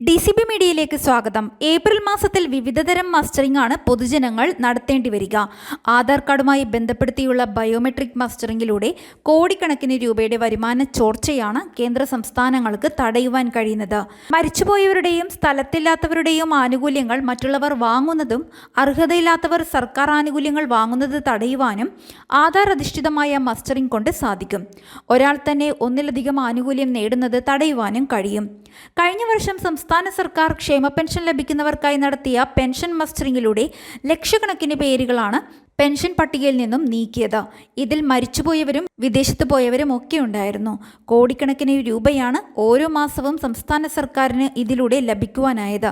D C B മീഡിയയിലേക്ക് സ്വാഗതം. April മാസത്തിൽ വിവിധതരം മസ്റ്ററിംഗ് ആണ് പൊതുജനങ്ങൾ നടത്തേണ്ടി വരിക. ആധാർ കാർഡുമായി ബന്ധപ്പെടുത്തിയുള്ള ബയോമെട്രിക് മസ്റ്ററിംഗിലൂടെ കോടിക്കണക്കിന് രൂപയുടെ വരുമാന ചോർച്ചയാണ് കേന്ദ്ര സംസ്ഥാനങ്ങൾക്ക് തടയുവാൻ കഴിയുന്നത്. മരിച്ചുപോയവരുടെയും സ്ഥലത്തില്ലാത്തവരുടെയും ആനുകൂല്യങ്ങൾ മറ്റുള്ളവർ വാങ്ങുന്നതും അർഹതയില്ലാത്തവർ സർക്കാർ ആനുകൂല്യങ്ങൾ വാങ്ങുന്നത് തടയുവാനും ആധാർ അധിഷ്ഠിതമായ മസ്റ്ററിംഗ് കൊണ്ട് സാധിക്കും. ഒരാൾ തന്നെ ഒന്നിലധികം ആനുകൂല്യം നേടുന്നത് തടയുവാനും കഴിയും. കഴിഞ്ഞ വർഷം സംസ്ഥാന സർക്കാർ ക്ഷേമ പെൻഷൻ ലഭിക്കുന്നവർക്കായി നടത്തിയ പെൻഷൻ മസ്റ്ററിംഗിലൂടെ ലക്ഷക്കണക്കിന് പേരുകളാണ് പെൻഷൻ പട്ടികയിൽ നിന്നും നീക്കിയത്. ഇതിൽ മരിച്ചുപോയവരും വിദേശത്ത് പോയവരും ഒക്കെ ഉണ്ടായിരുന്നു. കോടിക്കണക്കിന് രൂപയാണ് ഓരോ മാസവും സംസ്ഥാന സർക്കാരിന് ഇതിലൂടെ ലഭിക്കുവാനായത്.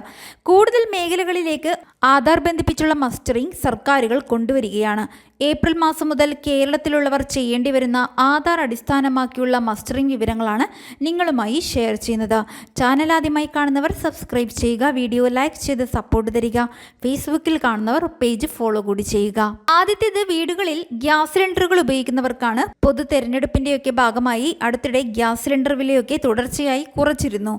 കൂടുതൽ മേഖലകളിലേക്ക് ആധാർ ബന്ധിപ്പിച്ചുള്ള മസ്റ്ററിംഗ് സർക്കാരുകൾ കൊണ്ടുവരികയാണ്. ഏപ്രിൽ മാസം മുതൽ കേരളത്തിലുള്ളവർ ചെയ്യേണ്ടി വരുന്ന ആധാർ അടിസ്ഥാനമാക്കിയുള്ള മസ്റ്ററിംഗ് വിവരങ്ങളാണ് നിങ്ങളുമായി ഷെയർ ചെയ്യുന്നത്. ചാനൽ ആദ്യമായി കാണുന്നവർ സബ്സ്ക്രൈബ് ചെയ്യുക വീഡിയോ ലൈക്ക് ചെയ്ത് സപ്പോർട്ട് തരിക. ഫേസ്ബുക്കിൽ കാണുന്നവർ പേജ് ഫോളോ കൂടി ചെയ്യുക. ആദ്യത്തേത് വീടുകളിൽ ഗ്യാസ് സിലിണ്ടറുകൾ ഉപയോഗിക്കുന്നവർക്കാണ്. പൊതു തെരഞ്ഞെടുപ്പിന്റെയൊക്കെ ഭാഗമായി അടുത്തിടെ ഗ്യാസ് സിലിണ്ടർ വിലയൊക്കെ തുടർച്ചയായി കുറച്ചിരുന്നു.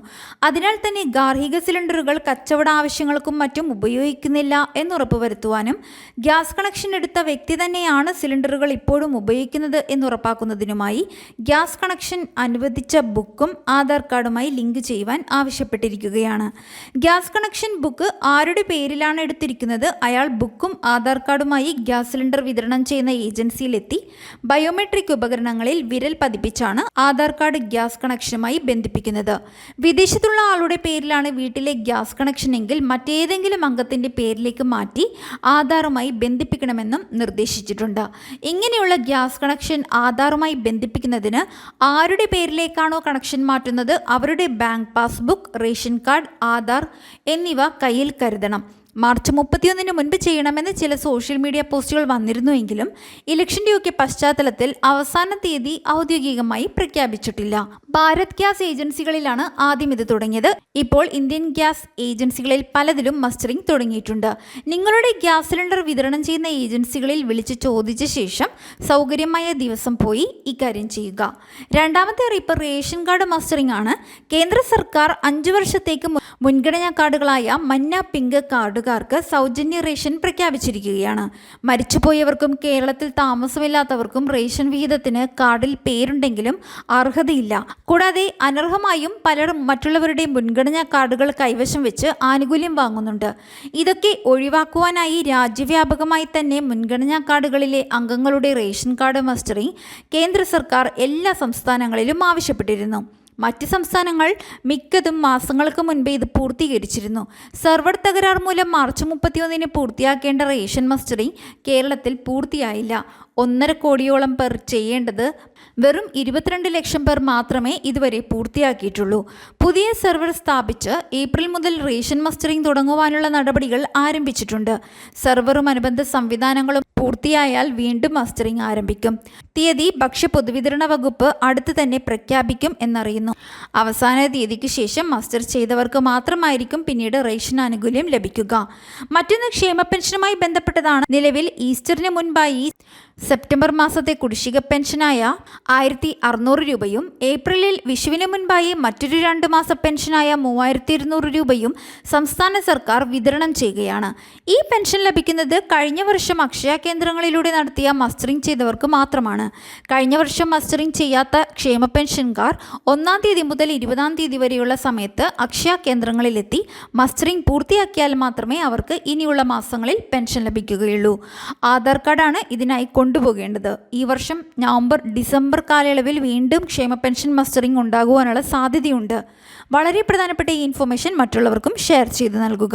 അതിനാൽ തന്നെ ഗാർഹിക സിലിണ്ടറുകൾ കച്ചവട ആവശ്യങ്ങൾക്കും മറ്റും ഉപയോഗിക്കുന്നില്ല എന്നുറപ്പുവരുത്തുവാനും ഗ്യാസ് കണക്ഷൻ എടുത്ത വ്യക്തി തന്നെയാണ് സിലിണ്ടറുകൾ ഇപ്പോഴും ഉപയോഗിക്കുന്നത് എന്നുറപ്പാക്കുന്നതിനുമായി ഗ്യാസ് കണക്ഷൻ അനുവദിച്ച ബുക്കും ആധാർ കാർഡുമായി ലിങ്ക് ചെയ്യുവാൻ ആവശ്യപ്പെട്ടിരിക്കുകയാണ്. ഗ്യാസ് കണക്ഷൻ ബുക്ക് ആരുടെ പേരിലാണ് എടുത്തിരിക്കുന്നത്? അയാൾ ബുക്കും ആധാർ കാർഡുമായി ഗ്യാസ് സിലിണ്ടർ വിതരണം ചെയ്യുന്ന ഏജൻസിയിലെത്തി ബയോമെട്രിക് ഉപകരണങ്ങളിൽ വിരൽ പതിപ്പിച്ചാണ് ആധാർ കാർഡ് ഗ്യാസ് കണക്ഷനുമായി ബന്ധിപ്പിക്കുന്നത്. വിദേശത്തുള്ള ആളുടെ പേരിലാണ് വീട്ടിലെ ഗ്യാസ് കണക്ഷൻ എങ്കിൽ മറ്റേതെങ്കിലും അംഗത്തിന്റെ പേരിലേക്ക് മാറ്റി ആധാറുമായി ബന്ധിപ്പിക്കണമെന്നും നിർദ്ദേശിച്ചിട്ടുണ്ട്. ഇങ്ങനെയുള്ള ഗ്യാസ് കണക്ഷൻ ആധാറുമായി ബന്ധിപ്പിക്കുന്നതിന് ആരുടെ പേരിലേക്കാണോ കണക്ഷൻ മാറ്റുന്നത്? അവരുടെ bank passbook ration card Aadhaar എന്നിവ കയ്യിൽ കരുതണം. മാർച്ച് മുപ്പത്തിയൊന്നിന് മുൻപ് ചെയ്യണമെന്ന് ചില സോഷ്യൽ മീഡിയ പോസ്റ്റുകൾ വന്നിരുന്നുവെങ്കിലും ഇലക്ഷന്റെയൊക്കെ പശ്ചാത്തലത്തിൽ അവസാന തീയതി ഔദ്യോഗികമായി പ്രഖ്യാപിച്ചിട്ടില്ല. ഭാരത് ഗ്യാസ് ഏജൻസികളിലാണ് ആദ്യം ഇത് തുടങ്ങിയത്. ഇപ്പോൾ ഇന്ത്യൻ ഗ്യാസ് ഏജൻസികളിൽ പലതിലും മസ്റ്ററിംഗ് തുടങ്ങിയിട്ടുണ്ട്. നിങ്ങളുടെ ഗ്യാസ് സിലിണ്ടർ വിതരണം ചെയ്യുന്ന ഏജൻസികളിൽ വിളിച്ച് ചോദിച്ച ശേഷം സൗകര്യമായ ദിവസം പോയി ഇക്കാര്യം ചെയ്യുക. രണ്ടാമത്തെ അറിയിപ്പ് റേഷൻ കാർഡ് മസ്റ്ററിംഗ് ആണ്. കേന്ദ്ര സർക്കാർ അഞ്ചു വർഷത്തേക്ക് മുൻഗണനാ കാർഡുകളായ മന്ന പിങ്ക് കാർഡുകാർക്ക് സൗജന്യ റേഷൻ പ്രഖ്യാപിച്ചിരിക്കുകയാണ്. മരിച്ചുപോയവർക്കും കേരളത്തിൽ താമസമില്ലാത്തവർക്കും റേഷൻ വിഹിതത്തിന് കാർഡിൽ പേരുണ്ടെങ്കിലും അർഹതയില്ല. കൂടാതെ അനർഹമായും പലരും മറ്റുള്ളവരുടെ മുൻഗണനാ കാർഡുകൾ കൈവശം വെച്ച് ആനുകൂല്യം വാങ്ങുന്നുണ്ട്. ഇതൊക്കെ ഒഴിവാക്കുവാനായി രാജ്യവ്യാപകമായി തന്നെ മുൻഗണനാ കാർഡുകളിലെ അംഗങ്ങളുടെ റേഷൻ കാർഡ് മസ്റ്ററിംഗ് കേന്ദ്ര സർക്കാർ എല്ലാ സംസ്ഥാനങ്ങളിലും ആവശ്യപ്പെട്ടിരുന്നു. മറ്റ് സംസ്ഥാനങ്ങൾ മിക്കതും മാസങ്ങൾക്ക് മുൻപേ ഇത് പൂർത്തീകരിച്ചിരുന്നു. സെർവർ തകരാർ മൂലം മാർച്ച് മുപ്പത്തിയൊന്നിന് പൂർത്തിയാക്കേണ്ട റേഷൻ മസ്റ്ററിംഗ് കേരളത്തിൽ പൂർത്തിയായില്ല. ഒന്നര കോടിയോളം പേർ ചെയ്യേണ്ടത് വെറും ഇരുപത്തിരണ്ട് ലക്ഷം പേർ മാത്രമേ ഇതുവരെ പൂർത്തിയാക്കിയിട്ടുള്ളൂ. പുതിയ സെർവർ സ്ഥാപിച്ച് ഏപ്രിൽ മുതൽ റേഷൻ മസ്റ്ററിംഗ് തുടങ്ങുവാനുള്ള നടപടികൾ ആരംഭിച്ചിട്ടുണ്ട്. സെർവറും അനുബന്ധ സംവിധാനങ്ങളും പൂർത്തിയായാൽ വീണ്ടും മസ്റ്ററിംഗ് ആരംഭിക്കും. തീയതി ഭക്ഷ്യ പൊതുവിതരണ വകുപ്പ് അടുത്ത് തന്നെ പ്രഖ്യാപിക്കും എന്നറിയുന്നു. അവസാന തീയതിക്ക് ശേഷം മസ്റ്റർ ചെയ്തവർക്ക് മാത്രമായിരിക്കും പിന്നീട് റേഷൻ ആനുകൂല്യം ലഭിക്കുക. മറ്റൊന്ന് ക്ഷേമ പെൻഷനുമായി ബന്ധപ്പെട്ടതാണ്. നിലവിൽ ഈസ്റ്ററിന് മുൻപായി സെപ്റ്റംബർ മാസത്തെ കുടിശ്ശിക പെൻഷനായ ആയിരത്തി അറുന്നൂറ് രൂപയും ഏപ്രിലിൽ വിഷുവിന് മുൻപായി മറ്റൊരു രണ്ട് മാസ പെൻഷനായ മൂവായിരത്തി ഇരുന്നൂറ് രൂപയും സംസ്ഥാന സർക്കാർ വിതരണം ചെയ്യുകയാണ്. ഈ പെൻഷൻ ലഭിക്കുന്നത് കഴിഞ്ഞ വർഷം അക്ഷയ കേന്ദ്രങ്ങളിലൂടെ നടത്തിയ മസ്റ്ററിംഗ് ചെയ്തവർക്ക് മാത്രമാണ്. കഴിഞ്ഞ വർഷം മസ്റ്ററിംഗ് ചെയ്യാത്ത ക്ഷേമ പെൻഷൻകാർ ഒന്നാം തീയതി മുതൽ ഇരുപതാം തീയതി വരെയുള്ള സമയത്ത് അക്ഷയ കേന്ദ്രങ്ങളിലെത്തി മസ്റ്ററിംഗ് പൂർത്തിയാക്കിയാൽ മാത്രമേ അവർക്ക് ഇനിയുള്ള മാസങ്ങളിൽ പെൻഷൻ ലഭിക്കുകയുള്ളൂ. ആധാർ കാർഡാണ് ഇതിനായി കൊണ്ടുപോകേണ്ടത്. ഈ വർഷം നവംബർ ഡിസംബർ കാലയളവിൽ വീണ്ടും ക്ഷേമ പെൻഷൻ മസ്റ്ററിംഗ് ഉണ്ടാകുവാനുള്ള സാധ്യതയുണ്ട്. വളരെ പ്രധാനപ്പെട്ട ഈ ഇൻഫർമേഷൻ മറ്റുള്ളവർക്കും ഷെയർ ചെയ്ത് നൽകുക.